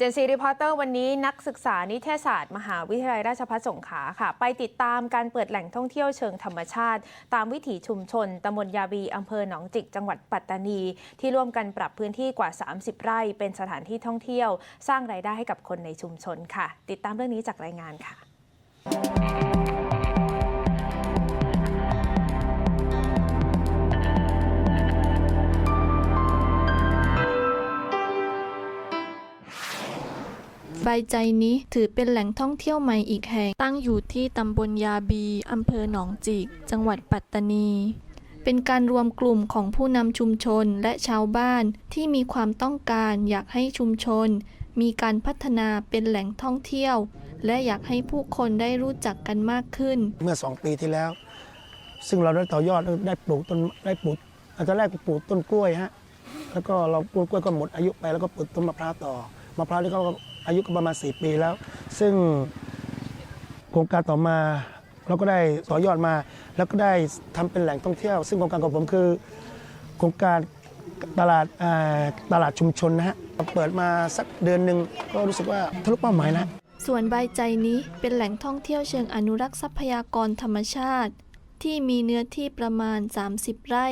เจนซีรีพอร์เตอร์วันนี้นักศึกษานิเทศศาสตร์มหาวิทยาลัยราชภัฏสงขลาค่ะ ไปติดตามการเปิดแหล่งท่องเที่ยวเชิงธรรมชาติ ตามวิถีชุมชนตำบลยาบีอำเภอหนองจิก จังหวัดปัตตานี ที่ร่วมกันปรับพื้นที่กว่า 30 ไร่ เป็นสถานที่ท่องเที่ยว สร้างรายได้ให้กับคนในชุมชนค่ะ ติดตามเรื่องนี้จากรายงานค่ะ ใบใจนี้ถือเป็นแหล่งท่องเที่ยวใหม่อีกแห่ง ตั้งอยู่ที่ตำบลยาบี อำเภอหนองจิก จังหวัดปัตตานี เป็นการรวมกลุ่มของผู้นำชุมชนและชาวบ้านที่มีความต้องการอยากให้ชุมชน มีการพัฒนาเป็นแหล่งท่องเที่ยว และอยากให้ผู้คนได้รู้จักกันมากขึ้น เมื่อ 2 ปีที่แล้ว ซึ่งเราได้ต่อยอดได้ปลูกต้นได้ปลูกอันตอนแรกปลูกต้นกล้วยฮะ แล้วก็เราปลูกกล้วยก็หมดอายุไปแล้วก็ปลูกต้นมะพร้าวต่อมะพร้าวนี่ก็อายุก็ประมาณ 4 ปีแล้ว ซึ่งโครงการต่อมาเราก็ได้ต่อยอดมา แล้วก็ได้ทำเป็นแหล่งท่องเที่ยว ซึ่งโครงการของผมคือโครงการตลาดตลาดชุมชนนะฮะเปิดมาสักเดือนหนึ่งก็รู้สึกว่าทะลุเป้าหมายนะส่วนใบใจนี้เป็นแหล่งท่องเที่ยวเชิงอนุรักษ์ทรัพยากรธรรมชาติ ที่มีเนื้อที่ประมาณ 30 ไร่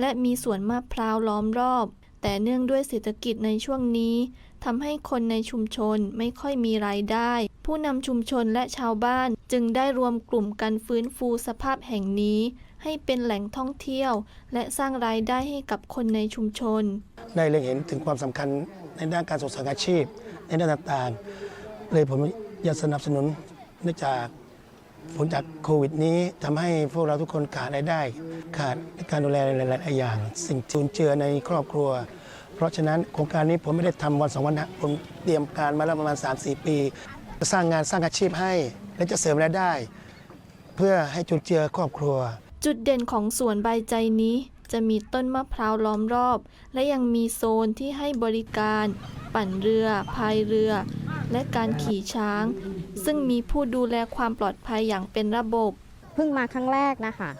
และมีสวนมะพร้าวล้อมรอบ แต่เนื่องด้วยเศรษฐกิจในช่วงนี้ทำให้คนในชุมชนไม่ค่อยมีรายได้ ผู้นำชุมชนและชาวบ้านจึงได้รวมกลุ่มกันฟื้นฟูสภาพแห่งนี้ ให้เป็นแหล่งท่องเที่ยว และสร้างรายได้ให้กับคนในชุมชน ได้เล็งเห็นถึงความสำคัญในด้านการส่งเสริมอาชีพในด้านต่างๆ เลยผมอยากสนับสนุนเนื่องจาก ผลจากโควิดนี้ทำให้พวกเราทุกคนขาดรายได้ ขาดการดูแลหลายๆอย่าง สิ่งที่สูญเจือในครอบครัว เพราะฉะนั้นโครงการนี้ผมไม่ได้ทำวันสองวันนะผมเตรียมการมาแล้วประมาณ 3-4 ปี จะสร้างงานสร้างอาชีพให้ และจะเสริมรายได้ เพื่อให้จุนเจือครอบครัว จุดเด่นของสวนใบใจนี้จะมีต้นมะพร้าวล้อมรอบ และยังมีโซนที่ให้บริการ ปั่นเรือ พายเรือ และการขี่ช้าง ซึ่งมีผู้ดูแลความปลอดภัยอย่างเป็นระบบ เพิ่งมาครั้งแรกนะคะ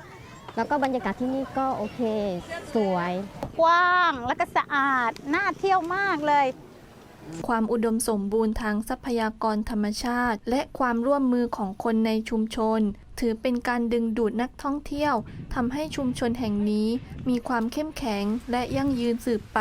แล้วก็บรรยากาศที่นี่ก็โอเค สวย กว้างแล้วก็สะอาด น่าเที่ยวมากเลย ความอุดมสมบูรณ์ทางทรัพยากรธรรมชาติ และความร่วมมือของคนในชุมชน ถือเป็นการดึงดูดนักท่องเที่ยวทำให้ชุมชนแห่งนี้ มีความเข้มแข็งและยั่งยืนสืบไป